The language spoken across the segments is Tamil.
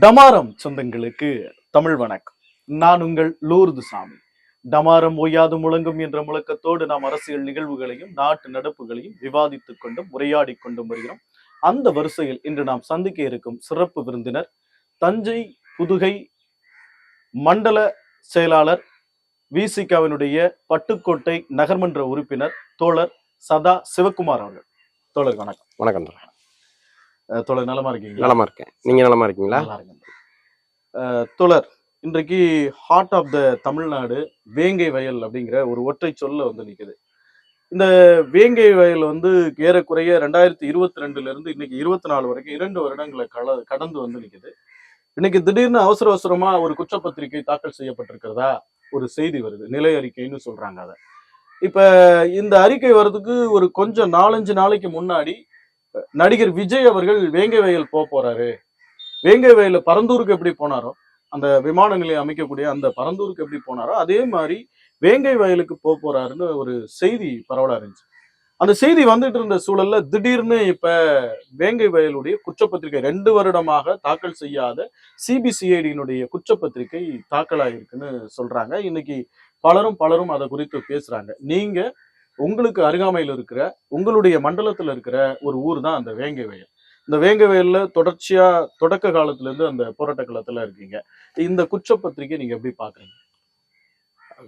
டமாரம் சொந்தங்களுக்கு தமிழ் வணக்கம். நான் உங்கள் லூர்து சாமி. டமாரம் ஓயாது முழங்கும் என்ற முழக்கத்தோடு நாம் அரசியல் நிகழ்வுகளையும் நாட்டு நடப்புகளையும் விவாதித்துக் கொண்டும் உரையாடி கொண்டும் வருகிறோம். அந்த வரிசையில் இன்று நாம் சந்திக்க இருக்கும் சிறப்பு விருந்தினர் தஞ்சை புதுகை மண்டல செயலாளர் விசிகாவினுடைய பட்டுக்கோட்டை நகர்மன்ற உறுப்பினர் தோழர் சதா சிவகுமார் அவர்கள். தோழர் வணக்கம். வணக்கம் தோழர். நலமா இருக்கீங்களா? நலமா இருக்கேன். நீங்க நலமா இருக்கீங்களா? தோழர் இன்றைக்கு ஹார்ட் ஆஃப் த தமிழ்நாடு வேங்கை வயல் அப்படிங்கிற ஒரு ஒற்றை சொல்ல வந்து நிக்குது. இந்த வேங்கை வயல் வந்து ஏறக்குறைய ரெண்டாயிரத்தி இருபத்தி ரெண்டுல இருந்து இன்னைக்கு இருபத்தி நாலு வரைக்கும் இரண்டு வருடங்களை கல கடந்து வந்து நிக்குது. இன்னைக்கு திடீர்னு அவசர அவசரமா ஒரு குற்றப்பத்திரிகை தாக்கல் செய்யப்பட்டிருக்கிறதா ஒரு செய்தி வருது. நிலை அறிக்கைன்னு சொல்றாங்க அதை. இப்ப இந்த அறிக்கை வர்றதுக்கு ஒரு கொஞ்சம் நாலஞ்சு நாளைக்கு முன்னாடி நடிகர் விஜய் அவர்கள் வேங்கை வயல் போக போறாரு. வேங்கை வயல பரந்தூருக்கு எப்படி போனாரோ அந்த விமான நிலையம் அமைக்கக்கூடிய அந்த பரந்தூருக்கு எப்படி போனாரோ அதே மாதிரி வேங்கை வயலுக்கு போக போறாருன்னு ஒரு செய்தி பரவலா இருந்துச்சு. அந்த செய்தி வந்துட்டு இருந்த சூழல்ல திடீர்னு இப்ப வேங்கை வயலுடைய குற்றப்பத்திரிகை ரெண்டு வருடமாக தாக்கல் செய்யாத சிபிசிஐடியினுடைய குற்றப்பத்திரிகை தாக்கலாயிருக்குன்னு சொல்றாங்க. இன்னைக்கு பலரும் பலரும் அதை குறித்து பேசுறாங்க. நீங்க உங்களுக்கு அருகாமையில் இருக்கிற உங்களுடைய மண்டலத்தில் இருக்கிற ஒரு ஊர் தான் அந்த வேங்கை வயல். இந்த வேங்கை வயல்ல தொடர்ச்சியா தொடக்க காலத்துல இருந்து அந்த போராட்ட காலத்தில் இருக்கீங்க. இந்த குற்றப்பத்திரிகை நீங்க எப்படி பாக்குறீங்க?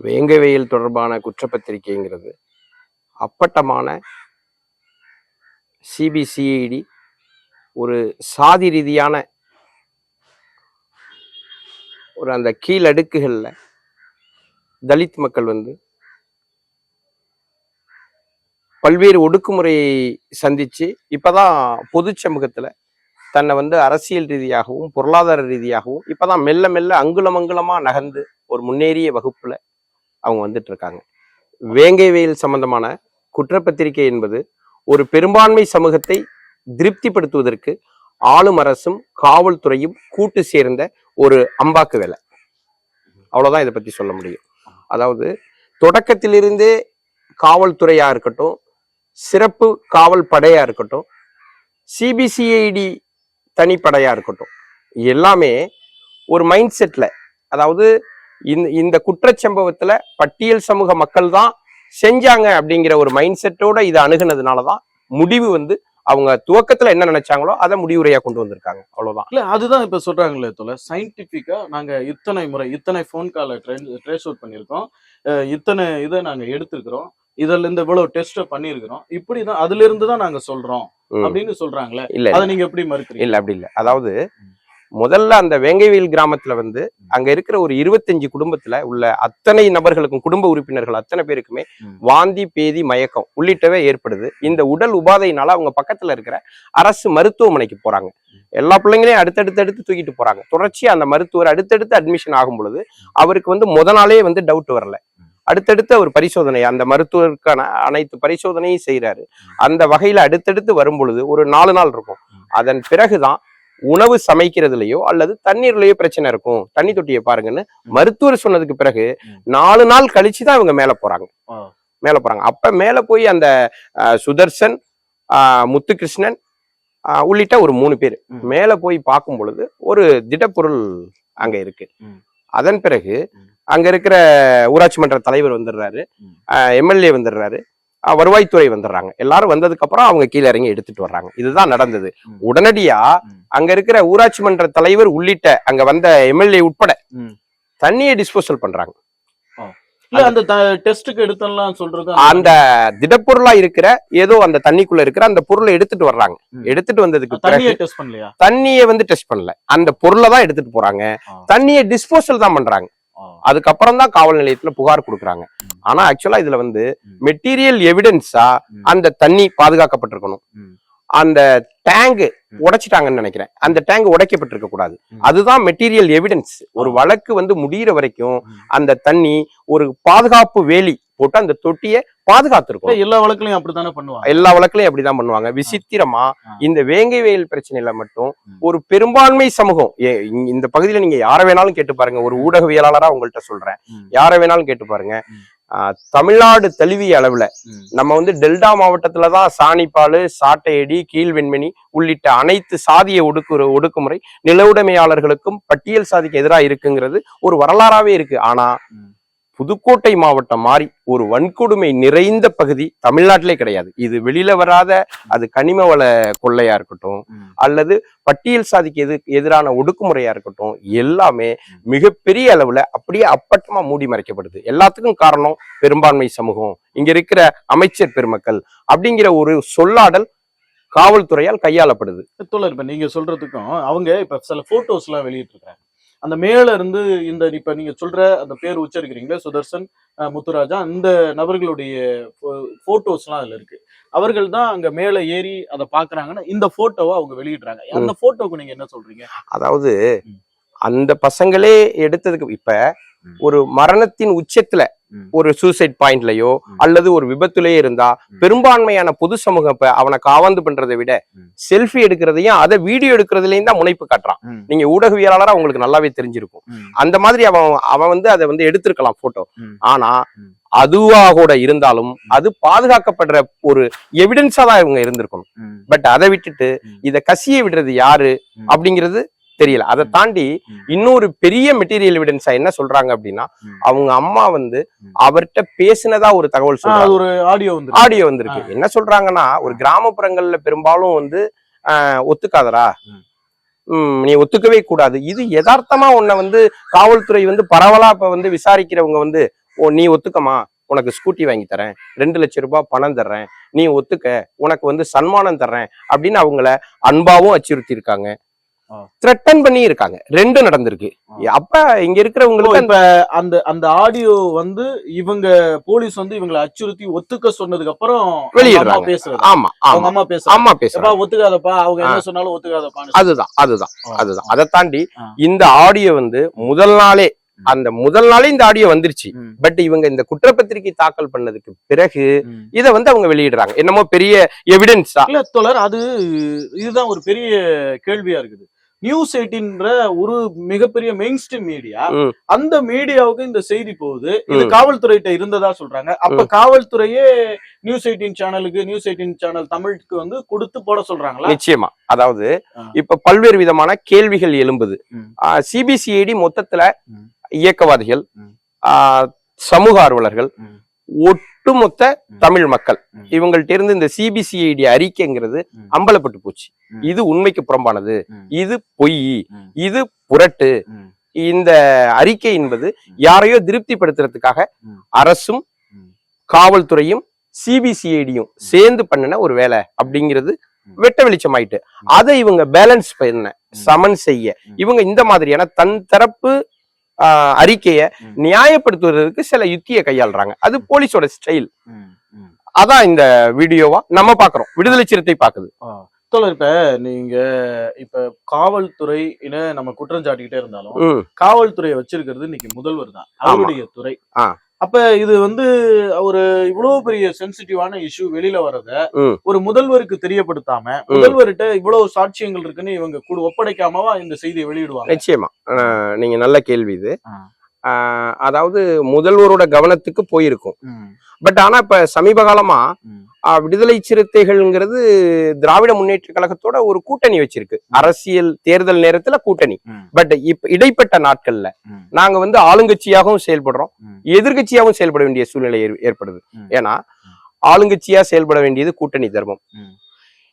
வேங்கை வயல் தொடர்பான குற்றப்பத்திரிகைங்கிறது அப்பட்டமான சிபிசிஐடி ஒரு சாதி ரீதியான ஒரு அந்த கீழடுக்குகளில் தலித் மக்கள் வந்து பல்வேறு ஒடுக்குமுறையை சந்திச்சு இப்பதான் பொது சமூகத்துல தன்னை வந்து அரசியல் ரீதியாகவும் பொருளாதார ரீதியாகவும் இப்பதான் மெல்ல மெல்ல அங்குலமங்குலமா நகர்ந்து ஒரு முன்னேறிய வகுப்புல அவங்க வந்துட்டு இருக்காங்க வேங்கை வெயில் சம்பந்தமான குற்றப்பத்திரிகை என்பது ஒரு பெரும்பான்மை சமூகத்தை திருப்திப்படுத்துவதற்கு ஆளும் அரசும் காவல்துறையும் கூட்டு சேர்ந்த ஒரு அம்பாக்கு வேலை. அவ்வளோதான் இதை பற்றி சொல்ல முடியும். அதாவது தொடக்கத்திலிருந்தே காவல்துறையாக இருக்கட்டும் சிறப்பு காவல் படையாக இருக்கட்டும் சிபிசிஐடி தனிப்படையாக இருக்கட்டும் எல்லாமே ஒரு மைண்ட் செட்டில் அதாவது இந்த இந்த குற்றச்சம்பவத்தில் பட்டியல் சமூக மக்கள் தான் செஞ்சாங்க அப்படிங்கிற ஒரு மைண்ட் செட்டோட இதை அணுகுனதுனால தான் முடிவு வந்து அவங்க துவக்கத்துல என்ன நினைச்சாங்களோ அதை முடிவுரையா கொண்டு வந்திருக்காங்க. அவ்வளவுதான். இல்ல அதுதான் இப்ப சொல்றாங்களே தோல சயின்டிபிக்கா நாங்க இத்தனை முறை இத்தனை ஃபோன் காலை ட்ரேஸ் அவுட் பண்ணியிருக்கோம். இத்தனை இதை நாங்க எடுத்திருக்கிறோம். இதுல இருந்து இவ்வளவு டெஸ்ட் பண்ணியிருக்கிறோம். இப்படிதான் அதுல இருந்து தான் நாங்க சொல்றோம். அப்படின்னு சொல்றாங்களே இல்ல அதை நீங்க எப்படி மறுக்கிறீங்க? இல்ல அப்படி இல்ல. அதாவது முதல்ல அந்த வேங்கைவேல் கிராமத்துல வந்து அங்க இருக்கிற ஒரு இருபத்தஞ்சு குடும்பத்துல உள்ள அத்தனை நபர்களுக்கும் குடும்ப உறுப்பினர்கள் அத்தனை பேருக்குமே. வாந்தி பேதி மயக்கம் உள்ளிட்டவை ஏற்படுது. இந்த உடல் உபாதையினால அவங்க பக்கத்துல இருக்கிற அரசு மருத்துவமனைக்கு போறாங்க. எல்லா பிள்ளைங்களையும் அடுத்தடுத்து அடுத்து தூக்கிட்டு போறாங்க. தொடர்ச்சியா அந்த மருத்துவர் அடுத்தடுத்து அட்மிஷன் ஆகும் பொழுது அவருக்கு வந்து முத நாளே வந்து டவுட் வரல. அடுத்தடுத்து அவர் பரிசோதனை அந்த மருத்துவருக்கான அனைத்து பரிசோதனையும் செய்யறாரு அந்த வகையில அடுத்தடுத்து வரும் பொழுது ஒரு நாலு நாள் இருக்கும் அதன் பிறகுதான் உணவு சமைக்கிறதுலயோ அல்லது தண்ணீர்லயோ பிரச்சனை இருக்கும் தண்ணி தொட்டியை பாருங்கன்னு மருத்துவர் சொன்னதுக்கு பிறகு. நாலு நாள் கழிச்சு தான் இவங்க மேல போறாங்க. மேல போறாங்க அப்ப மேல போய் அந்த சுதர்சன் ஆஹ், முத்துகிருஷ்ணன் உள்ளிட்ட ஒரு மூணு பேர். மேல போய் பார்க்கும் பொழுது ஒரு திடப்பொருள் அங்க இருக்கு. அதன் பிறகு. அங்க இருக்கிற ஊராட்சி மன்ற தலைவர் வந்துடுறாரு. எம்எல்ஏ வந்துடுறாரு வருவாய்த்துறை வந்துடுறாங்க எல்லாரும் வந்ததுக்கு அப்புறம் அவங்க கீழே இறங்கி எடுத்துட்டு வர்றாங்க இதுதான் நடந்தது. உடனடியா. அங்க இருக்கிற ஊராட்சி மன்ற தலைவர் உள்ளிட்ட அங்க வந்த எம்எல்ஏ உட்பட. தண்ணியை டிஸ்போசல் பண்றாங்க அந்த சொல்றது அந்த திடப்பொருளா இருக்கிற ஏதோ அந்த தண்ணிக்குள்ள இருக்கிற அந்த பொருளை எடுத்துட்டு வர்றாங்க. எடுத்துட்டு வந்ததுக்கு தண்ணியை டெஸ்ட் பண்ணலையா தண்ணியை வந்து டெஸ்ட் பண்ணல அந்த பொருளை தான் எடுத்துட்டு போறாங்க. தண்ணியை டிஸ்போசல் தான் பண்றாங்க. அதுக்கப்புறம் தான் காவல் நிலையத்துல புகார் கொடுக்குறாங்க. ஆனா ஆக்சுவலா இதுல வந்து. மெட்டீரியல் எவிடன்ஸா. அந்த தண்ணி பாதுகாக்கப்பட்டிருக்கணும். அந்த டேங்க். உடைச்சிட்டாங்கன்னு நினைக்கிறேன் அந்த டேங்க் உடைக்கப்பட்டிருக்க கூடாது. அதுதான் மெட்டீரியல் எவிடன்ஸ் ஒரு. வழக்கு வந்து முடியிற வரைக்கும். அந்த தண்ணி ஒரு பாதுகாப்பு வேலி போட்டு அந்த தொட்டியை பாதுகாத்திருக்கும் எல்லா வழக்குலயும் அப்படித்தானே பண்ணுவாங்க எல்லா வழக்குலயும் அப்படிதான் பண்ணுவாங்க விசித்திரமா. இந்த வேங்கை வெயில் பிரச்சனையில மட்டும். ஒரு பெரும்பான்மை சமூகம் இந்த பகுதியில நீங்க யார வேணாலும் கேட்டு பாருங்க ஒரு ஊடகவியலாளரா உங்கள்ட்ட சொல்றேன். யார வேணாலும் கேட்டு பாருங்க தமிழ்நாடு தழுவிய அளவுல. நம்ம வந்து டெல்டா மாவட்டத்துல தான் சாணிப்பாலு சாட்டையடி கீழ்வெண்மணி உள்ளிட்ட அனைத்து சாதிய ஒடுக்கு ஒடுக்குமுறை நிலவுடைமையாளர்களுக்கும் பட்டியல் சாதிக்கு எதிராக இருக்குங்கிறது ஒரு வரலாறாவே இருக்கு ஆனா. புதுக்கோட்டை மாவட்டம் மாறி ஒரு வன்கொடுமை நிறைந்த பகுதி தமிழ்நாட்டிலே கிடையாது. இது வெளியில வராத அது கனிம வள கொள்ளையா இருக்கட்டும். அல்லது பட்டியல் சாதிக்கு எது எதிரான ஒடுக்குமுறையா இருக்கட்டும் எல்லாமே மிகப்பெரிய அளவுல அப்படியே அப்பட்டமா மூடி மறைக்கப்படுது. எல்லாத்துக்கும் காரணம் பெரும்பான்மை சமூகம். இங்க இருக்கிற அமைச்சர் பெருமக்கள் அப்படிங்கிற ஒரு சொல்லாடல் காவல்துறையால் கையாளப்படுது. தோழர் இப்ப நீங்க சொல்றதுக்கும் அவங்க இப்ப சில போட்டோஸ் எல்லாம் வெளியிட்டு இருக்காங்க அந்த மேல இருந்து இந்த இப்ப நீங்க சொல்ற அந்த பேர் உச்சரிக்கிறீங்களே சுதர்சன் முத்துராஜா அந்த நபர்களுடைய போட்டோஸ் எல்லாம் அதுல இருக்கு அவர்கள் தான் அங்க மேல ஏறி அதை பாக்குறாங்கன்னா இந்த போட்டோவை அவங்க வெளியிடுறாங்க அந்த போட்டோக்கு நீங்க என்ன சொல்றீங்க அதாவது. அந்த பசங்களே எடுத்ததுக்கு இப்ப. ஒரு மரணத்தின் உச்சத்துல. ஒரு சூசைட் பாயிண்ட்லயோ. அல்லது ஒரு விபத்துலயே இருந்தா. பெரும்பான்மையான பொது சமூகம் இப்ப அவனை காவாந்து பண்றதை விட. செல்ஃபி எடுக்கிறதையும் அதை வீடியோ எடுக்கிறதுலயும் தான் முனைப்பு காட்டுறான். நீங்க ஊடகவியலாளரா உங்களுக்கு நல்லாவே தெரிஞ்சிருக்கும். அந்த மாதிரி அவன் அவன் வந்து அதை வந்து எடுத்திருக்கலாம் போட்டோ. ஆனா ம். அதுவா கூட இருந்தாலும் அது பாதுகாக்கப்படுற ஒரு எவிடன்ஸா தான் இவங்க இருந்திருக்கணும். பட் அதை விட்டுட்டு. இத கசிய விடுறது யாரு. அப்படிங்கிறது தெரியல. அதை. தாண்டி. இன்னொரு பெரிய மெட்டீரியல் எவிடன்ஸா என்ன சொல்றாங்க அப்படின்னா. அவங்க அம்மா வந்து. அவர்கிட்ட பேசினதா ஒரு தகவல் சொல்றாங்க. ஒரு ஆடியோ வந்து ஆடியோ வந்திருக்கு. என்ன சொல்றாங்கன்னா ஒரு கிராமப்புறங்கள்ல பெரும்பாலும் வந்து. ம், நீ ஒத்துக்கவே கூடாது. இது யதார்த்தமா உன்னை வந்து காவல்துறை வந்து பரவலா இப்ப வந்து விசாரிக்கிறவங்க வந்து ஓ நீ ஒத்துக்கமா உனக்கு ஸ்கூட்டி வாங்கி தரேன். ரெண்டு லட்சம் ரூபாய் பணம் தர்றேன். நீ ஒத்துக்க. உனக்கு வந்து சன்மானம் தர்றேன். அப்படின்னு அவங்கள அன்பாவும் அச்சுறுத்தி இருக்காங்க. த்ரெட்டன் பண்ணி இருக்காங்க. ரெண்டும் நடந்திருக்கு. அப்ப இங்க இருக்கிறவங்களுக்கு இப்ப அந்த அந்த ஆடியோ வந்து இவங்க போலீஸ் வந்து இவங்களை அச்சுறுத்தி ஒத்துக்க சொன்னதுக்கு அப்புறம் வெளியிடுறாங்க. அம்மா பேசுறது. ஆமா அவங்க அம்மா பேசுறாங்க ஆமா பேசுறாங்க ஒத்துக்காதப்பா? அவங்க என்ன சொன்னாலும் ஒத்துக்காதப்பான்னு அதுதான் அதுதான். அதுதான். அதை தாண்டி. இந்த ஆடியோ வந்து முதல் நாளே. அந்த முதல் நாளே இந்த ஆடியோ வந்துருச்சு. பட் இவங்க இந்த குற்றப்பத்திரிகை தாக்கல் பண்ணதுக்கு பிறகு. இதை வந்து அவங்க வெளியிடுறாங்க. என்னமோ பெரிய எவிடன்ஸா இல்ல தோழர் அது இதுதான் ஒரு பெரிய கேள்வியா இருக்குது. நியூஸ் எயிட்டின்ற ஒரு மிகப்பெரிய மெயின் ஸ்ட்ரீம் மீடியா. அந்த மீடியாவுக்கு இந்த செய்தி போகுது இது. காவல்துறையிட்ட இருந்ததா சொல்றாங்க அப்ப காவல்துறையே நியூஸ் எயிட்டின் சேனலுக்கு நியூஸ் எயிட்டின் சேனல் தமிழுக்கு வந்து கொடுத்து போட சொல்றாங்களா நிச்சயமா அதாவது. இப்ப பல்வேறு விதமான கேள்விகள் எழும்புது. சிபிசிஐடி மொத்தத்துல. இயக்கவாதிகள் சமூக ஆர்வலர்கள். ஒட்டுமொத்த. தமிழ் மக்கள். இவங்கள்ட்ட இருந்து இந்த சிபிசிஐடி அறிக்கைங்கிறது. அம்பலப்பட்டு போச்சு. இது உண்மைக்கு புறம்பானது. இது பொய். இது புரட்டு. இந்த அறிக்கை என்பது யாரையோ திருப்திப்படுத்துறதுக்காக. அரசும். காவல்துறையும் சிபிசிஐடியும் சேர்ந்து பண்ணின ஒரு வேலை அப்படிங்கிறது. வெட்ட வெளிச்சமாயிட்டு அதை இவங்க பேலன்ஸ் பண்ண சமன் செய்ய. இவங்க இந்த மாதிரியான தன் தரப்பு அறிக்கைய. நியாயப்படுத்துவதற்கு சில யுக்தியை கையாளுறாங்க. அது போலீஸோட ஸ்டைல். அதான் இந்த வீடியோவா நம்ம பாக்குறோம். விடுதலை சிறுத்தை பாக்குது. தோழர் இப்ப நீங்க இப்ப காவல்துறை நம்ம குற்றம் சாட்டிக்கிட்டே இருந்தாலும் காவல்துறையை வச்சிருக்கிறது இன்னைக்கு முதல்வர் தான். அவருடைய துறை. அப்ப இது வந்து ஒரு இவ்வளவு பெரிய சென்சிட்டிவான இஷ்யூ வெளியில வர்றத. ஒரு முதல்வருக்கு தெரியப்படுத்தாம முதல்வர்கிட்ட இவ்வளவு சாட்சியங்கள் இருக்குன்னு இவங்க கூட ஒப்படைக்காமவா இந்த செய்தியை வெளியிடுவாங்க? நிச்சயமா. நீங்க நல்ல கேள்வி இது. அதாவது முதல்வரோட கவனத்துக்கு போயிருக்கும். பட் ஆனா இப்ப சமீப காலமா விடுதலை சிறுத்தைகள்ங்கிறது திராவிட முன்னேற்ற கழகத்தோட ஒரு கூட்டணி வச்சிருக்கு அரசியல் தேர்தல் நேரத்துல கூட்டணி பட் இப்ப இடைப்பட்ட நாட்கள்ல நாங்க வந்து ஆளுங்கட்சியாகவும் செயல்படுறோம். எதிர்கட்சியாகவும் செயல்பட வேண்டிய சூழ்நிலை ஏற்- ஏற்படுது. ஏன்னா ஆளுங்கட்சியா செயல்பட வேண்டியது கூட்டணி தர்மம்.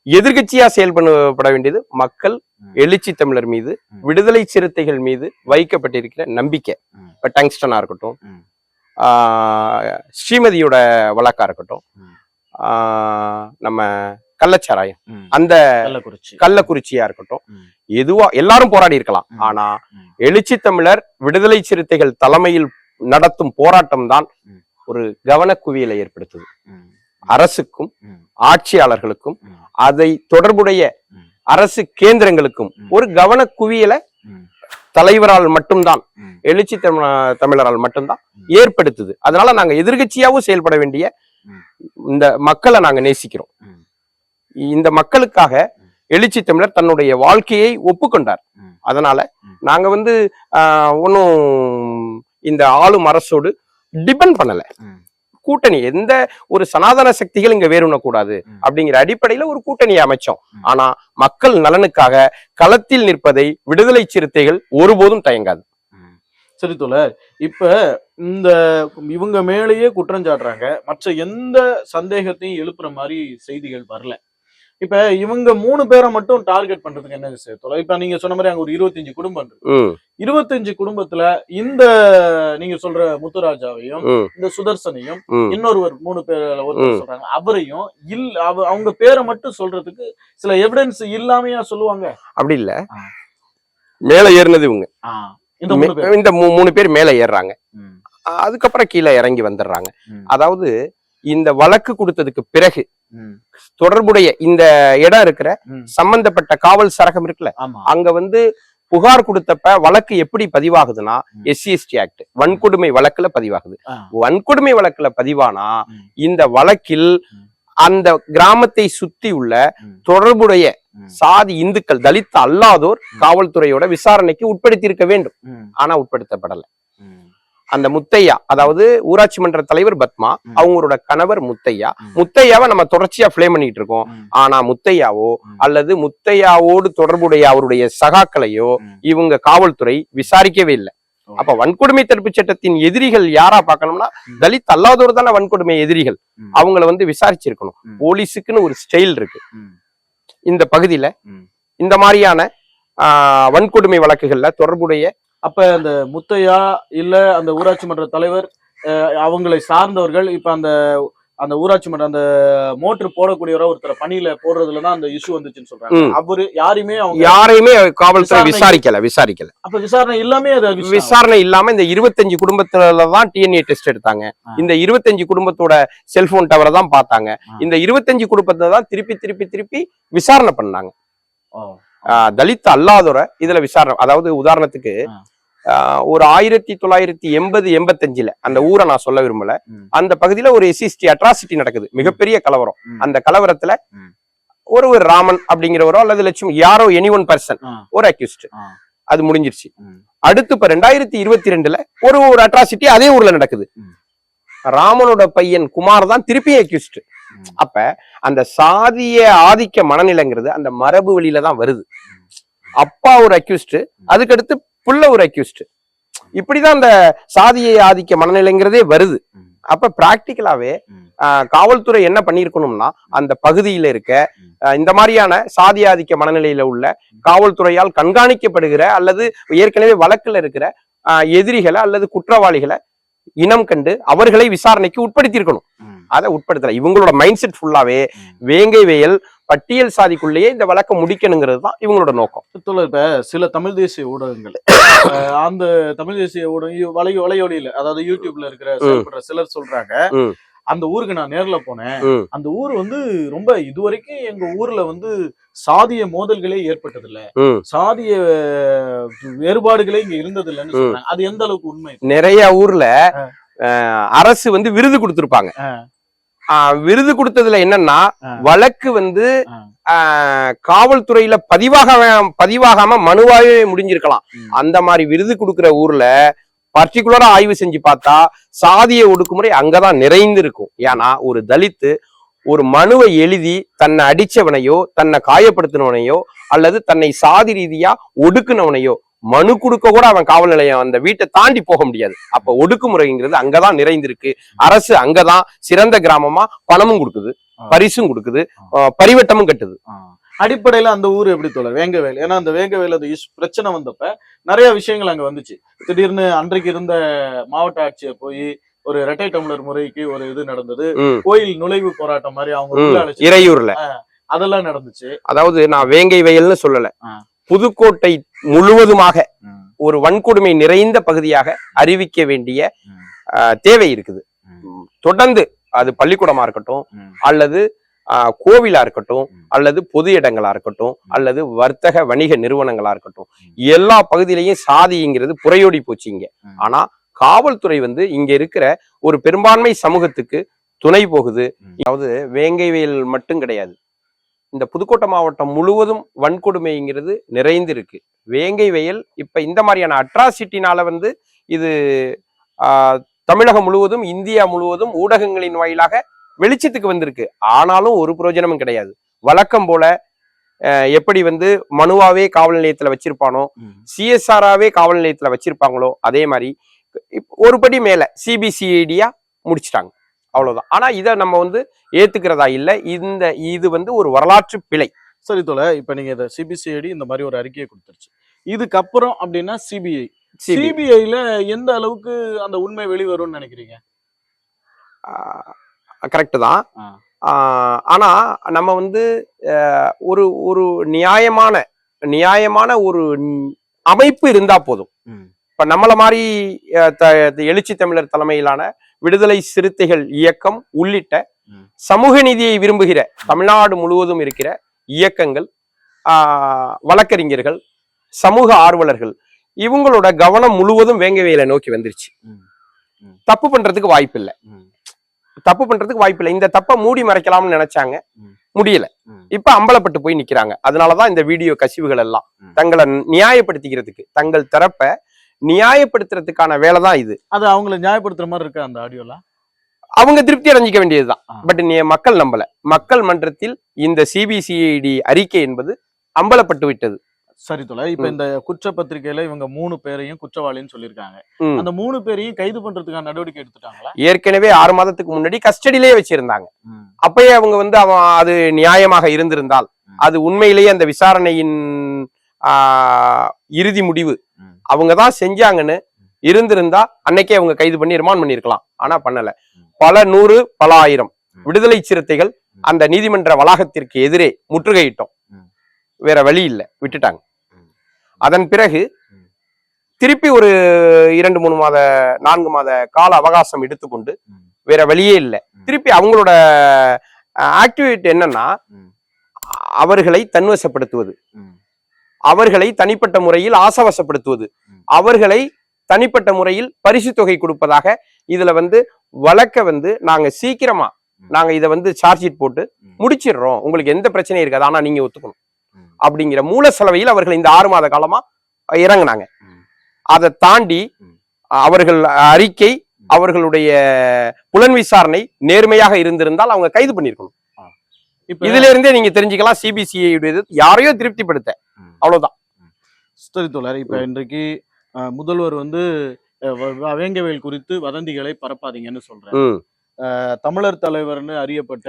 எதிர்கட்சியா செயல்பட வேண்டியது மக்கள். எழுச்சி தமிழர் மீது. விடுதலை சிறுத்தைகள் மீது வைக்கப்பட்டிருக்கிற நம்பிக்கை. இப்ப டங்ஸ்டனா இருக்கட்டும் ஸ்ரீமதியோட வழக்கா இருக்கட்டும் நம்ம கள்ளச்சாராயம். அந்த கள்ளக்குறிச்சி கள்ளக்குறிச்சியா இருக்கட்டும். எதுவா எல்லாரும் போராடி இருக்கலாம். ஆனா. எழுச்சி தமிழர் விடுதலை சிறுத்தைகள் தலைமையில் நடத்தும் போராட்டம் தான். ஒரு கவனக்குவியலை ஏற்படுத்துது அரசுக்கும் ஆட்சியாளர்களுக்கும் அதை தொடர்புடைய. அரசு கேந்திரங்களுக்கும். ஒரு கவனக்குவியலை தலைவரால் மட்டும்தான். எழுச்சி தமிழ- தமிழரால் மட்டும்தான். ஏற்படுத்துது அதனால நாங்க எதிர்கட்சியாவும் செயல்பட வேண்டிய. இந்த மக்களை நாங்க நேசிக்கிறோம். இந்த மக்களுக்காக. எழுச்சி தமிழர் தன்னுடைய வாழ்க்கையை ஒப்புக்கொண்டார். அதனால. நாங்க வந்து ஒன்னும் இந்த ஆளும் அரசோடு டிபெண்ட் பண்ணல. கூட்டணி. எந்த ஒரு சனாதன சக்திகள் இங்க வேறுணக்கூடாது. அப்படிங்கிற அடிப்படையில ஒரு கூட்டணியை அமைச்சோம். ஆனா மக்கள் நலனுக்காக களத்தில் நிற்பதை விடுதலை சிறுத்தைகள் ஒருபோதும் தயங்காது. சரி தோழர் இப்ப இந்த இவங்க மேலேயே குற்றம் சாட்டுறாங்க. மற்ற எந்த சந்தேகத்தையும் எழுப்புற மாதிரி செய்திகள் வரல. இப்ப இவங்க மூணு பேரை மட்டும் டார்கெட் பண்றதுக்கு என்ன தோழர் இப்ப நீங்க சொன்ன மாதிரி அங்க ஒரு இருபத்தஞ்சு குடும்பம் இருக்கு. இருபத்தஞ்சு குடும்பத்துல இந்த நீங்க சொல்ற முத்துராஜாவையும் இந்த சுதர்சனையும். இன்னொருவர் மூணு பேர் ஒருத்தர். சொல்றாங்க. அவரையும் இல் அவ- அவங்க பேரை மட்டும் சொல்றதுக்கு சில எவிடன்ஸ் இல்லாமையா சொல்லுவாங்க. அப்படி இல்ல. மேல ஏறினது இவங்க. இந்த மூணு பேர். மேல ஏறுறாங்க. ம், அதுக்கப்புறம் கீழே இறங்கி வந்துடுறாங்க. அதாவது இந்த வழக்கு கொடுத்ததுக்கு பிறகு தொடர்புடைய இந்த இடம் இருக்கிற. சம்பந்தப்பட்ட காவல் சரகம் இருக்குல்ல அங்க வந்து புகார் கொடுத்தப்ப வழக்கு எப்படி பதிவாகுதுன்னா. எஸ்சி எஸ்டி ஆக்ட் வன்கொடுமை வழக்குல பதிவாகுது. வன்கொடுமை வழக்குல பதிவானா. இந்த வழக்கில். அந்த கிராமத்தை சுத்தி உள்ள. தொடர்புடைய. சாதி இந்துக்கள் தலித் அல்லாதோர். காவல்துறையோட விசாரணைக்கு உட்படுத்தி இருக்க வேண்டும் ஆனா உட்படுத்தப்படல அந்த முத்தையா அதாவது ஊராட்சி மன்ற தலைவர் பத்மா. அவங்களோட கணவர் முத்தையா. முத்தையாவை நம்ம தொடர்ச்சியா ஃபிளே பண்ணிட்டு இருக்கோம் ஆனா முத்தையாவோ. அல்லது முத்தையாவோடு தொடர்புடைய அவருடைய சகாக்களையோ. இவங்க காவல்துறை விசாரிக்கவே இல்லை. அப்ப வன்கொடுமை தடுப்பு சட்டத்தின் எதிரிகள் யாரா பார்க்கணும்னா ம். தலித் அல்லாதோர் தானே வன்கொடுமை எதிரிகள். அவங்கள வந்து விசாரிச்சிருக்கணும். போலீஸுக்குன்னு ஒரு ஸ்டைல் இருக்கு இந்த பகுதியில. இந்த மாதிரியான வன்கொடுமை வழக்குகள்ல தொடர்புடைய அப்ப அந்த முத்தையா இல்ல அந்த ஊராட்சி மன்ற தலைவர் அவங்களை சார்ந்தவர்கள் இப்ப அந்த அந்த ஊராட்சி மன்ற அந்த மோட்டர் போடக்கூடியவரோ ஒருத்தர் பணியில போடுறதுல தான் அந்த இஷ்யூ வந்துச்சுன்னு சொல்றாங்க. அவரு யாரையுமே அவங்க யாரையுமே காவல்துறை விசாரிக்கல விசாரிக்கல அப்ப விசாரணை இல்லாமே. விசாரணை இல்லாம இந்த இருபத்தஞ்சு குடும்பத்துல தான் டிஎன்ஏ டெஸ்ட் எடுத்தாங்க. இந்த இருபத்தஞ்சு குடும்பத்தோட செல்போன் டவரை தான் பார்த்தாங்க. இந்த இருபத்தஞ்சு குடும்பத்தை தான் திருப்பி திருப்பி திருப்பி விசாரணை பண்ணாங்க தலித் அல்லாதோர இதுல விசாரணை அதாவது உதாரணத்துக்கு ஒரு ஆயிரத்தி தொள்ளாயிரத்தி எண்பது எண்பத்தஞ்சுல அந்த ஊரை நான் சொல்ல விரும்பல. அந்த பகுதியில ஒரு எஸ்சிஸ்டி அட்ராசிட்டி நடக்குது மிகப்பெரிய கலவரம். அந்த கலவரத்துல. ஒரு ஒரு ராமன் அப்படிங்கிறவரோ அல்லது லட்சுமி யாரோ எனி ஒன் பர்சன். ஒரு அக்யூஸ்ட். அது முடிஞ்சிருச்சு. அடுத்து இப்ப ரெண்டாயிரத்தி இருபத்தி ரெண்டுல ஒரு ஒரு அட்ராசிட்டி அதே ஊர்ல நடக்குது. ராமனோட பையன் குமார் தான் திருப்பியும் அக்யூஸ்ட். அப்ப அந்த சாதிய ஆதிக்க மனநிலைங்கிறது அந்த மரபு வழியில தான் வருது அப்பா ஒரு அக்யூஸ்ட் அதுக்கடுத்து புள்ள ஒரு அக்யூஸ்ட் இப்படிதான் அந்த சாதிய ஆதிக்க மனநிலைங்கிறதே வருது. அப்ப பிராக்டிக்கலாவே. காவல்துறை என்ன பண்ணிருக்கணும்னா அந்த பகுதியில இருக்க இந்த மாதிரியான சாதி ஆதிக்க மனநிலையில உள்ள காவல்துறையால் கண்காணிக்கப்படுகிற அல்லது ஏற்கனவே வழக்குல இருக்கிற எதிரிகளை அல்லது குற்றவாளிகளை இனம் கண்டு அவர்களை விசாரணைக்கு உட்படுத்தி இருக்கணும். அதை உட்படுத்தல இவங்களோட மைண்ட் செட் ஃபுல்லாவே. வேங்கை வேயல் பட்டியல் சாதிக்குள்ளேயே இந்த வழக்கை முடிக்கணுங்கிறது தான் இவங்களோட நோக்கம். இப்ப சில தமிழ் தேசிய ஊடகங்கள் அந்த தமிழ் தேசிய ஊடகம் வலை வலையொலியில அதாவது யூடியூப்ல இருக்கிற சிலர் சொல்றாங்க. அந்த ஊருக்கு நான் நேர்ல போனேன். அந்த ஊர் வந்து ரொம்ப இதுவரைக்கும் எங்க ஊர்ல வந்து சாதிய மோதல்களே ஏற்பட்டது இல்ல. சாதிய வேறுபாடுகளே இங்க இருந்தது இல்லைன்னு ம். சொல்றாங்க அது எந்த அளவுக்கு உண்மை? நிறைய ஊர்ல அரசு வந்து விருது கொடுத்திருப்பாங்க. விருது கொடுத்ததுல என்னன்னா. வழக்கு வந்து காவல்துறையில பதிவாக பதிவாகாம மனுவாவே முடிஞ்சிருக்கலாம். அந்த மாதிரி விருது கொடுக்கிற ஊர்ல பர்டிகுலரா ஆய்வு செஞ்சு பார்த்தா சாதிய ஒடுக்குமுறை அங்கதான் நிறைந்து இருக்கும் ஏன்னா ஒரு தலித்து ஒரு மனுவை எழுதி தன்னை அடிச்சவனையோ தன்னை காயப்படுத்தினவனையோ அல்லது தன்னை சாதி ரீதியா ஒடுக்குனவனையோ மனு கொடுக்க கூட அவன் காவல் நிலையம் அந்த வீட்டை தாண்டி போக முடியாது. அப்ப ஒடுக்குமுறைங்கிறது அங்கதான் நிறைந்திருக்கு. அரசு அங்கதான் சிறந்த கிராமமா பணமும் கொடுக்குது. பரிசும் கொடுக்குது பரிவட்டமும் கட்டுது. அடிப்படையில அந்த ஊர் எப்படி தோழர்? வேங்கவேல். ஏன்னா அந்த வேங்கவேல் அந்த பிரச்சனை வந்தப்ப நிறைய விஷயங்கள் அங்க வந்துச்சு. திடீர்னு அன்றைக்கு இருந்த மாவட்ட ஆட்சியர் போய் ஒரு இரட்டை டம்ளர் முறைக்கு ஒரு இது நடந்தது. கோயில் நுழைவு போராட்டம் மாதிரி அவங்க இறையூர்ல. அதெல்லாம் நடந்துச்சு. அதாவது நான் வேங்கை வயல்னு சொல்லல. புதுக்கோட்டை முழுவதுமாக ஒரு வன்கொடுமை நிறைந்த பகுதியாக அறிவிக்க வேண்டிய தேவை இருக்குது தொடர்ந்து அது பள்ளிக்கூடமா இருக்கட்டும் அல்லது கோவிலா இருக்கட்டும். அல்லது பொது இடங்களா இருக்கட்டும். அல்லது வர்த்தக வணிக நிறுவனங்களா இருக்கட்டும். எல்லா பகுதியிலையும் சாதிங்கிறது புறையோடி போச்சு இங்க. ஆனா காவல்துறை வந்து இங்க இருக்கிற ஒரு பெரும்பான்மை சமூகத்துக்கு துணை போகுது. அதாவது வேங்கைவேல் மட்டும் கிடையாது இந்த புதுக்கோட்டை மாவட்டம் முழுவதும் வன்கொடுமைங்கிறது நிறைந்து இருக்கு வேங்கை வயல் இப்ப இந்த மாதிரியான அட்ராசிட்டினால வந்து இது தமிழகம் முழுவதும் இந்தியா முழுவதும் ஊடகங்களின் வாயிலாக வெளிச்சத்துக்கு வந்திருக்கு. ஆனாலும் ஒரு பிரயோஜனமும் கிடையாது. வழக்கம் போல எப்படி வந்து மனுவாவே காவல் நிலையத்துல வச்சிருப்பானோ சிஎஸ்ஆராவே காவல் நிலையத்துல வச்சிருப்பாங்களோ அதே மாதிரி ஒரு படி மேல சிபிசிஐடியா முடிச்சிட்டாங்க. அவ்வளவுதான். ஆனா இதை நம்ம வந்து ஏத்துக்கிறதா இல்ல. இந்த இது வந்து ஒரு வரலாற்று பிழை. சரி தோல இப்ப நீங்க இதை சிபிசிஐடி இந்த மாதிரி ஒரு அறிக்கையை கொடுத்துருச்சு. இதுக்கப்புறம் அப்படின்னா சிபிஐ சிபிஐல எந்த அளவுக்கு அந்த உண்மை வெளிவரும்னு நினைக்கிறீங்க? கரெக்ட் தான். ஆ. ஆஹ் ஆனா நம்ம வந்து ஒரு ஒரு நியாயமான நியாயமான ஒரு அமைப்பு இருந்தா போதும். இப்ப நம்மள மாதிரி எழுச்சி தமிழர் தலைமையிலான விடுதலை சிறுத்தைகள் இயக்கம் உள்ளிட்ட. சமூக நீதியை விரும்புகிற தமிழ்நாடு முழுவதும் இருக்கிற இயக்கங்கள் வழக்கறிஞர்கள் சமூக ஆர்வலர்கள் இவங்களோட கவனம் முழுவதும் வேங்கவேலை நோக்கி வந்துருச்சு. தப்பு பண்றதுக்கு வாய்ப்பு இல்லை தப்பு பண்றதுக்கு வாய்ப்பு இல்லை இந்த தப்பை மூடி மறைக்கலாம்னு நினைச்சாங்க. முடியல. இப்ப அம்பலப்பட்டு போய் நிக்கிறாங்க. அதனாலதான் இந்த வீடியோ கசிவுகள் எல்லாம். தங்களை நியாயப்படுத்திக்கிறதுக்கு தங்கள் தரப்ப நியாயப்படுத்துறதுக்கான வேலை தான் இது. அது அவங்கள நியாயப்படுத்துற மாதிரி இருக்கா அந்த ஆடியோல அவங்க திருப்தி அடைஞ்சிக்க வேண்டியதுதான். பட் நீ மக்கள் நம்பல. மக்கள் மன்றத்தில் இந்த சிபிசிஐடி அறிக்கை என்பது அம்பலப்பட்டு விட்டது. சரி தோல இப்ப. இந்த குற்றப்பத்திரிகையில இவங்க மூணு பேரையும் குற்றவாளின்னு சொல்லியிருக்காங்க. அந்த மூணு பேரையும் கைது பண்றதுக்கான நடவடிக்கை எடுத்துட்டாங்களா? ஏற்கனவே ஆறு மாதத்துக்கு முன்னாடி கஸ்டடியிலேயே வச்சிருந்தாங்க. அப்பயே அவங்க வந்து அவன் அது நியாயமாக இருந்திருந்தால். அது உண்மையிலேயே அந்த விசாரணையின் இறுதி முடிவு. அவங்க தான் செஞ்சாங்கன்னு இருந்திருந்தா அன்னைக்கே அவங்க கைது பண்ணி ரிமாண்ட் பண்ணிருக்கலாம் ஆனா பண்ணல. பல நூறு பல ஆயிரம் விடுதலை சிறுத்தைகள் அந்த நீதிமன்ற வளாகத்திற்கு எதிரே முற்றுகையிட்டோம். வேற வழி இல்லை. விட்டுட்டாங்க. அதன் பிறகு திருப்பி ஒரு இரண்டு மூணு மாத நான்கு மாத கால அவகாசம் எடுத்துக்கொண்டு வேற வழியே இல்லை. திருப்பி அவங்களோட ஆக்டிவிட்டி என்னன்னா அவர்களை தன்வசப்படுத்துவது. அவர்களை தனிப்பட்ட முறையில் ஆசவசப்படுத்துவது. அவர்களை தனிப்பட்ட முறையில் பரிசு தொகை கொடுப்பதாக இதுல வந்து வழக்க வந்து நாங்க சீக்கிரமா. நாங்க இதை வந்து சார்ஜ் ஷீட் போட்டு. முடிச்சிடுறோம் உங்களுக்கு எந்த பிரச்சனையும் இருக்காது ஆனா நீங்க ஒத்துக்கணும். அப்படிங்கிற மூல செலவையில் அவர்கள் இந்த ஆறு மாத காலமா இறங்குனாங்க. அதை தாண்டி. அவர்கள் அறிக்கை அவர்களுடைய புலன் விசாரணை நேர்மையாக இருந்திருந்தால் அவங்க கைது பண்ணிருக்கணும் இதுல இருந்தே நீங்க தெரிஞ்சுக்கலாம் சிபிசிஐ யாரையோ திருப்திப்படுத்த அவ்வளவுதான். சரி தோழர் இப்ப இன்றைக்கு முதல்வர் வந்து வேங்கவேல் குறித்து வதந்திகளை பரப்பாதீங்கன்னு அஹ், தமிழர் தலைவர்னு அறியப்பட்ட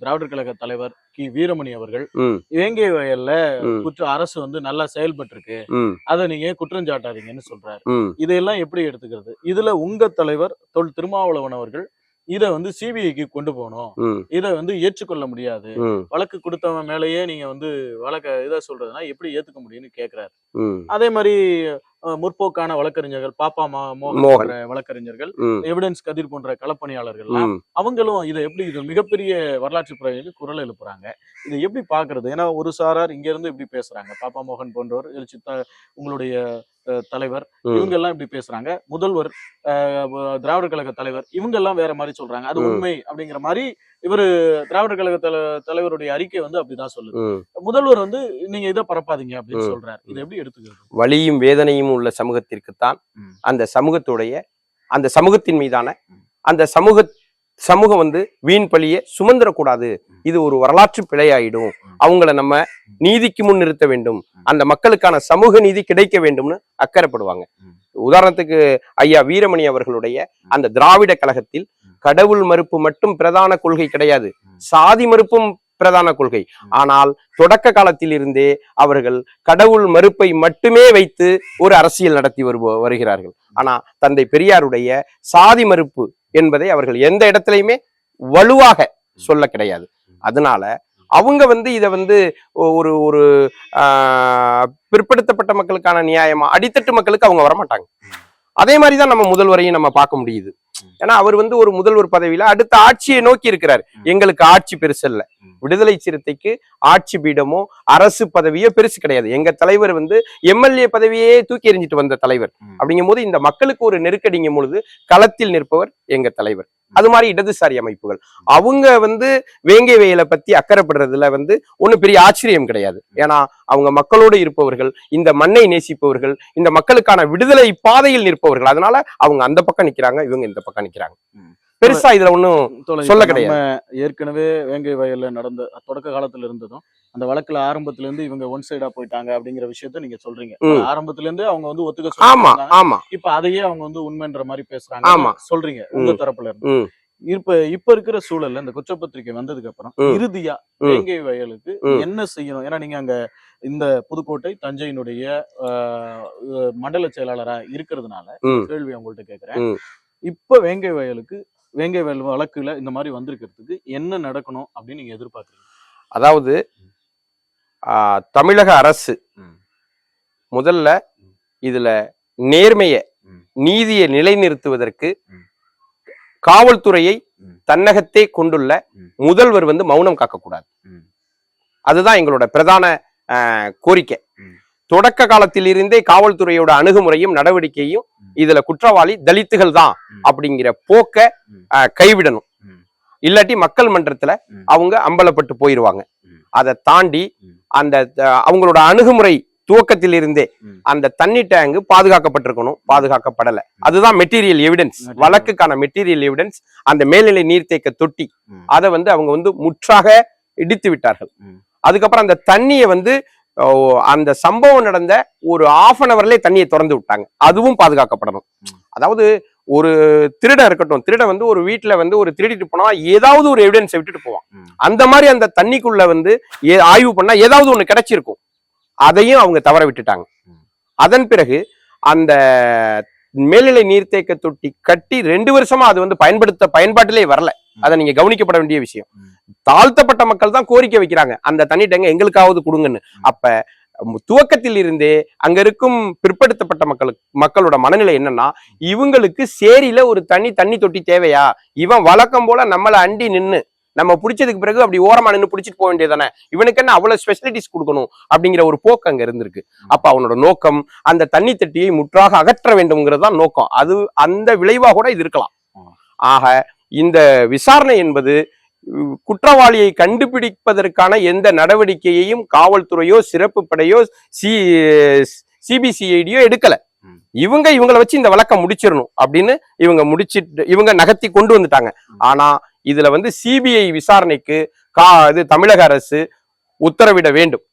திராவிடர் கழக தலைவர் கி. வீரமணி அவர்கள் வேங்கை வயல்ல குற்ற அரசு வந்து நல்லா செயல்பட்டு இருக்கு அதை நீங்க குற்றம் சாட்டாதீங்கன்னு சொல்றாரு. இதையெல்லாம் எப்படி எடுத்துக்கிறது? இதுல உங்க தலைவர் தொல் திருமாவளவன் அவர்கள் இதை வந்து சிபிஐக்கு கொண்டு போகணும். இதை வந்து ஏற்றுக்கொள்ள முடியாது. வழக்கு கொடுத்தவன் மேலேயே நீங்க வந்து வழக்க இதை சொல்றதுன்னா எப்படி ஏத்துக்க முடியும்னு கேக்குறாரு. அதே மாதிரி முற்போக்கான வழக்கறிஞர்கள் பாப்பா மோகன் வழக்கறிஞர்கள் எவிடன்ஸ் கதிர் போன்ற களப்பணியாளர்கள். அவங்களும் இதை எப்படி இது மிகப்பெரிய வரலாற்று பிறகு குரல் எழுப்புறாங்க. இதை எப்படி பாக்குறது ஏன்னா ஒரு சாரார் இங்க இருந்து இப்படி பேசுறாங்க. பாப்பா மோகன் போன்றவர் உங்களுடைய தலைவர். இவங்க எல்லாம் இப்படி பேசுறாங்க முதல்வர் திராவிடர் கழக தலைவர் இவங்க எல்லாம் வேற மாதிரி சொல்றாங்க அது. உண்மை அப்படிங்கிற மாதிரி இவரு திராவிடர் கழக தல தலைவருடைய அறிக்கை வந்து அப்படிதான் சொல்லுது. முதல்வர் வந்து நீங்க இதை பரப்பாதீங்க அப்படின்னு. சொல்றாரு இதை எப்படி எடுத்துக்கிறது வலியும் வேதனையும் உள்ள சமூகத்திற்குத்தான். அந்த சமூகத்துடைய அந்த சமூகத்தின் மீதான. அந்த சமூக சமூகம் வந்து வீண் பழியை சுமந்திரக்கூடாது இது ஒரு வரலாற்று பிழையாயிடும். அவங்கள நம்ம நீதிக்கு முன் நிறுத்த வேண்டும். அந்த மக்களுக்கான சமூக நீதி கிடைக்க வேண்டும்னு அக்கறைப்படுவாங்க. உதாரணத்துக்கு ஐயா வீரமணி அவர்களுடைய அந்த திராவிட கழகத்தில் கடவுள் மறுப்பு மட்டும் பிரதான கொள்கை கிடையாது. சாதி மறுப்பும் பிரதான கொள்கை. ஆனால் தொடக்க காலத்தில் இருந்தே அவர்கள் கடவுள் மறுப்பை மட்டுமே வைத்து ஒரு அரசியல் நடத்தி வருவ வருகிறார்கள். ஆனா தந்தை பெரியாருடைய சாதி மறுப்பு என்பதை அவர்கள் எந்த இடத்துலையுமே வலுவாக சொல்ல கிடையாது. அதனால அவங்க வந்து இதை வந்து ஒரு ஒரு ஆஹ், பிற்படுத்தப்பட்ட மக்களுக்கான நியாயமா அடித்தட்டு மக்களுக்கு அவங்க வரமாட்டாங்க. அதே மாதிரிதான் நம்ம முதல்வரையும் நம்ம பார்க்க முடியுது. ஏன்னா அவர் வந்து ஒரு முதல்வர் பதவியில அடுத்த ஆட்சியை நோக்கி இருக்கிறார். எங்களுக்கு ஆட்சி பெருசு இல்ல. விடுதலை சிறுத்தைக்கு ஆட்சி பீடமோ அரசு பதவியோ பெருசு கிடையாது. எங்க தலைவர் வந்து எம்எல்ஏ பதவியே தூக்கி எறிஞ்சிட்டு வந்த தலைவர். அப்படிங்கும் போது இந்த மக்களுக்கு ஒரு நெருக்கடிங்கும் பொழுது களத்தில் நிற்பவர் எங்க தலைவர். அது மாதிரி இடதுசாரி அமைப்புகள். அவங்க வந்து வேங்கை வயலை பத்தி அக்கறைப்படுறதுல வந்து ஒண்ணும் பெரிய ஆச்சரியம் கிடையாது. ஏன்னா அவங்க மக்களோடு இருப்பவர்கள் இந்த மண்ணை நேசிப்பவர்கள் இந்த மக்களுக்கான விடுதலை பாதையில் நிற்பவர்கள். அதனால அவங்க அந்த பக்கம் நிக்கிறாங்க இவங்க இந்த பக்கம் நிக்கிறாங்க ம். பெருசா இதுல ஒண்ணும் தோழர், சொல்ல கிடையாது. ஏற்கனவே வேங்கை வயல்ல நடந்த தொடக்க காலத்துல இருந்ததும் அந்த வழக்குல ஆரம்பத்துல இருந்து இவங்க ஒன் சைடா போயிட்டாங்க அப்படிங்கிற விஷயத்த நீங்க சொல்றீங்க. ஆரம்பத்துல இருந்து அவங்க வந்து ஒத்துக்க ஆமா ஆமா இப்ப அதையே அவங்க வந்து உண்மைன்ற மாதிரி பேசுறாங்க ஆமா. சொல்றீங்க உங்க தரப்புல இருந்து. இப்ப இப்ப இருக்கிற சூழல்ல இந்த குற்றப்பத்திரிக்கை வந்ததுக்கு அப்புறம். இறுதியா. வேங்கை வயலுக்கு. என்ன செய்யணும் ஏன்னா நீங்க அங்க இந்த புதுக்கோட்டை தஞ்சையினுடைய மண்டல செயலாளரா இருக்கிறதுனால. கேள்வி உங்கள்ட்ட கேக்குறேன். இப்ப வேங்கை வயலுக்கு வேங்கை வயல் வழக்குல இந்த மாதிரி வந்திருக்கிறதுக்கு என்ன நடக்கணும் அப்படின்னு நீங்க எதிர்பார்க்கறீங்க அதாவது தமிழக அரசு. முதல்ல இதுல நேர்மைய. நீதியை நிலைநிறுத்துவதற்கு. காவல்துறையை. தன்னகத்தே கொண்டுள்ள. முதல்வர் வந்து மௌனம் காக்கக்கூடாது. அதுதான் எங்களோட பிரதான கோரிக்கை. தொடக்க காலத்தில் இருந்தே காவல்துறையோட அணுகுமுறையும் நடவடிக்கையும். இதுல குற்றவாளி தலித்துகள் தான். அப்படிங்கிற போக்க கைவிடணும். இல்லாட்டி மக்கள் மன்றத்துல. அவங்க அம்பலப்பட்டு போயிருவாங்க. அதை தாண்டி. அந்த அவங்களோட அணுகுமுறை துவக்கத்தில் இருந்தே ம். அந்த தண்ணி டேங்க் பாதுகாக்கப்பட்டிருக்கணும் பாதுகாக்கப்படல அதுதான் மெட்டீரியல் எவிடன்ஸ். வழக்குக்கான மெட்டீரியல் எவிடன்ஸ் அந்த மேல்நிலை நீர்த்தேக்க தொட்டி. அதை வந்து அவங்க வந்து முற்றாக இடித்து விட்டார்கள். அதுக்கப்புறம் அந்த தண்ணியை வந்து அந்த சம்பவம் நடந்த ஒரு ஆஃப் அன் அவர்லயே தண்ணியை திறந்து விட்டாங்க அதுவும் பாதுகாக்கப்படணும். அதாவது ஒரு திருடன் இருக்கட்டும் திருடன் வந்து ஒரு வீட்டுல வந்து ஒரு திருடிட்டு போனா ஏதாவது ஒரு எவிடன்ஸ் விட்டுட்டு போவான். அந்த மாதிரி அந்த தண்ணிக்குள்ள வந்து ஆய்வு பண்ணா ஏதாவது ஒண்ணு கிடைச்சிருக்கும் அதையும் அவங்க தவற விட்டுட்டாங்க. அதன் பிறகு அந்த மேல்நிலை நீர்த்தேக்க தொட்டி கட்டி ரெண்டு வருஷமா அது வந்து பயன்படுத்த பயன்பாட்டிலே வரல. அதை நீங்க கவனிக்கப்பட வேண்டிய விஷயம். தாழ்த்தப்பட்ட மக்கள் தான் கோரிக்கை வைக்கிறாங்க. அந்த தண்ணி டேங்க எங்களுக்காவது கொடுங்கன்னு. அப்ப துவக்கத்தில் இருந்தே அங்க இருக்கும் பிற்படுத்தப்பட்ட மக்களுக்கு மக்களோட மனநிலை என்னன்னா இவங்களுக்கு சேரியில ஒரு தண்ணி தண்ணி தொட்டி தேவையா? இவன் வழக்கம் போல நம்மள அண்டி நின்னு நம்ம பிடிச்சதுக்கு பிறகு அப்படி ஓரமா நின்னு பிடிச்சிட்டு போக வேண்டியதானே இவனுக்கு என்ன அவ்வளவு ஸ்பெஷலிட்டிஸ் கொடுக்கணும்? அப்படிங்கிற ஒரு போக்கு அங்க இருந்திருக்கு. அப்ப அவனோட நோக்கம் அந்த தண்ணி தொட்டியை முற்றாக அகற்ற வேண்டும்ங்கிறது தான் நோக்கம். அது அந்த விளைவா கூட இது இருக்கலாம். ஆக இந்த விசாரணை என்பது குற்றவாளியை கண்டுபிடிப்பதற்கான எந்த நடவடிக்கையையும் காவல்துறையோ சிறப்பு படையோ சி சிபிசிஐடியோ எடுக்கல. இவங்க இவங்களை வச்சு இந்த வழக்கம் முடிச்சிடணும் அப்படின்னு இவங்க முடிச்சிட்டு இவங்க நகர்த்தி கொண்டு வந்துட்டாங்க. ஆனா இதுல வந்து சிபிஐ விசாரணைக்கு கா இது தமிழக அரசு உத்தரவிட வேண்டும்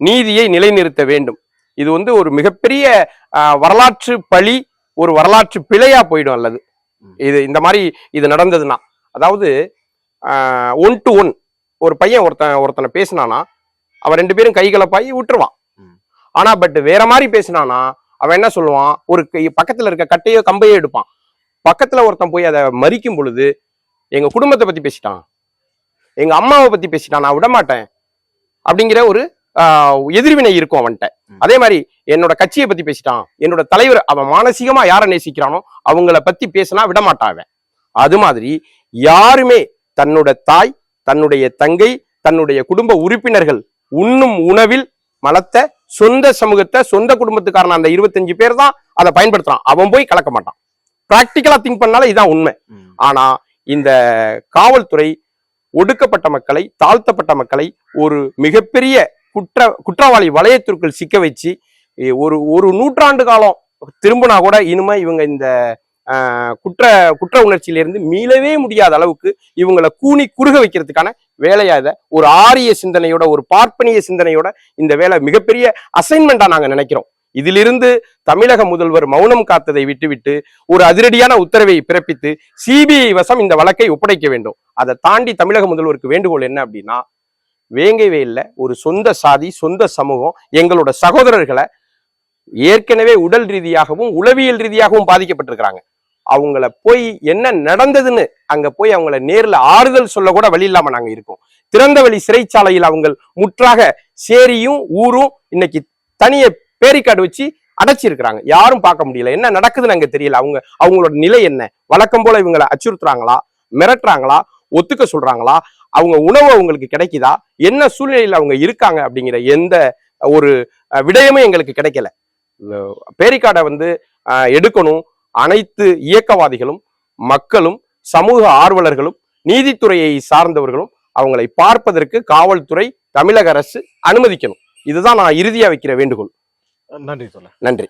நீதியை நிலைநிறுத்த வேண்டும் இது வந்து ஒரு மிகப்பெரிய வரலாற்று பழி ஒரு வரலாற்று பிழையா போயிடும் அல்லது. இது இந்த மாதிரி இது நடந்ததுன்னா அதாவது ஒன் டு ஒன் ஒரு பையன் ஒருத்தன் ஒருத்தனை பேசினானா அவன் ரெண்டு பேரும் கைகலப்பாயி விட்டுருவான். ஆனா பட் வேற மாதிரி பேசினானா அவன் என்ன சொல்லுவான் ஒரு கை- பக்கத்துல இருக்க கட்டையோ கம்பையோ எடுப்பான். பக்கத்துல ஒருத்தன் போய் அதை மறிக்கும் பொழுது எங்க குடும்பத்தை பத்தி பேசிட்டான். எங்க அம்மாவை பத்தி பேசிட்டான் நான் விட மாட்டேன் அப்படிங்கிற ஒரு எதிர்வினை இருக்கும் அவன்கிட்ட. அதே மாதிரி என்னோட கட்சியை பத்தி பேசிட்டான். என்னோட தலைவர் அவன் மானசீகமா யாரை நேசிக்கிறானோ அவங்கள பத்தி பேசினா விட மாட்டான் அவன். அது மாதிரி யாருமே தன்னோட தாய் தன்னுடைய தங்கை தன்னுடைய குடும்ப உறுப்பினர்கள் உண்ணும் உணவில் மலத்தை சொந்த சமூகத்தை சொந்த குடும்பத்துக்காரன அந்த இருபத்தஞ்சு பேர் தான் அதை பயன்படுத்துறான். அவன் போய் கலக்க மாட்டான். பிராக்டிக்கலா திங்க் பண்ணால இதான் உண்மை. ஆனா இந்த காவல்துறை ஒடுக்கப்பட்ட மக்களை தாழ்த்தப்பட்ட மக்களை ஒரு மிகப்பெரிய குற்ற குற்றவாளி வளையத்திற்குள் சிக்க வச்சு ஒரு ஒரு நூற்றாண்டு காலம் திரும்பினா கூட இனிமே இவங்க இந்த ஆஹ், குற்ற குற்ற உணர்ச்சியிலிருந்து மீளவே முடியாத அளவுக்கு இவங்களை கூனி குறுக வைக்கிறதுக்கான வேலையா இதை ஒரு ஆரிய சிந்தனையோட ஒரு பார்ப்பனிய சிந்தனையோட இந்த வேலை மிகப்பெரிய அசைன்மெண்டா நாங்க நினைக்கிறோம். இதிலிருந்து தமிழக முதல்வர் மௌனம் காத்ததை விட்டுவிட்டு ஒரு அதிரடியான உத்தரவை பிறப்பித்து சிபிஐ வசம் இந்த வழக்கை ஒப்படைக்க வேண்டும். அதை தாண்டி தமிழக முதல்வருக்கு வேண்டுகோள் என்ன அப்படின்னா வேங்கை வயல்ல ஒரு சொந்த சாதி சொந்த சமூகம் எங்களோட சகோதரர்களை ஏற்கனவே உடல் ரீதியாகவும் உளவியல் ரீதியாகவும் பாதிக்கப்பட்டிருக்கிறாங்க. அவங்கள போய் என்ன நடந்ததுன்னு அங்க போய் அவங்கள நேர்ல ஆறுதல் சொல்ல கூட வழி இல்லாம நாங்க இருக்கோம். திறந்தவெளி சிறைச்சாலையில் அவங்க முற்றாக சேரியும் ஊரும் இன்னைக்கு தனிய பேரிக்காடு வச்சு அடைச்சிருக்கிறாங்க. யாரும் பார்க்க முடியல. என்ன நடக்குதுன்னு அங்க தெரியல. அவங்க அவங்களோட நிலை என்ன? வழக்கம் போல இவங்களை அச்சுறுத்துறாங்களா? மிரட்டுறாங்களா? ஒத்துக்க சொல்றாங்களா? அவங்க உணவு அவங்களுக்கு கிடைக்குதா? என்ன சூழ்நிலையில அவங்க இருக்காங்க அப்படிங்கிற எந்த ஒரு விடயமும் எங்களுக்கு கிடைக்கல. பேரிக்காடை வந்து எடுக்கணும். அனைத்து இயக்கவாதிகளும் மக்களும் சமூக ஆர்வலர்களும் நீதித்துறையை சார்ந்தவர்களும் அவங்களை பார்ப்பதற்கு காவல்துறை தமிழக அரசு அனுமதிக்கணும். இதுதான் நான் இறுதியா வைக்கிற வேண்டுகோள். நன்றி சொல்ல நன்றி.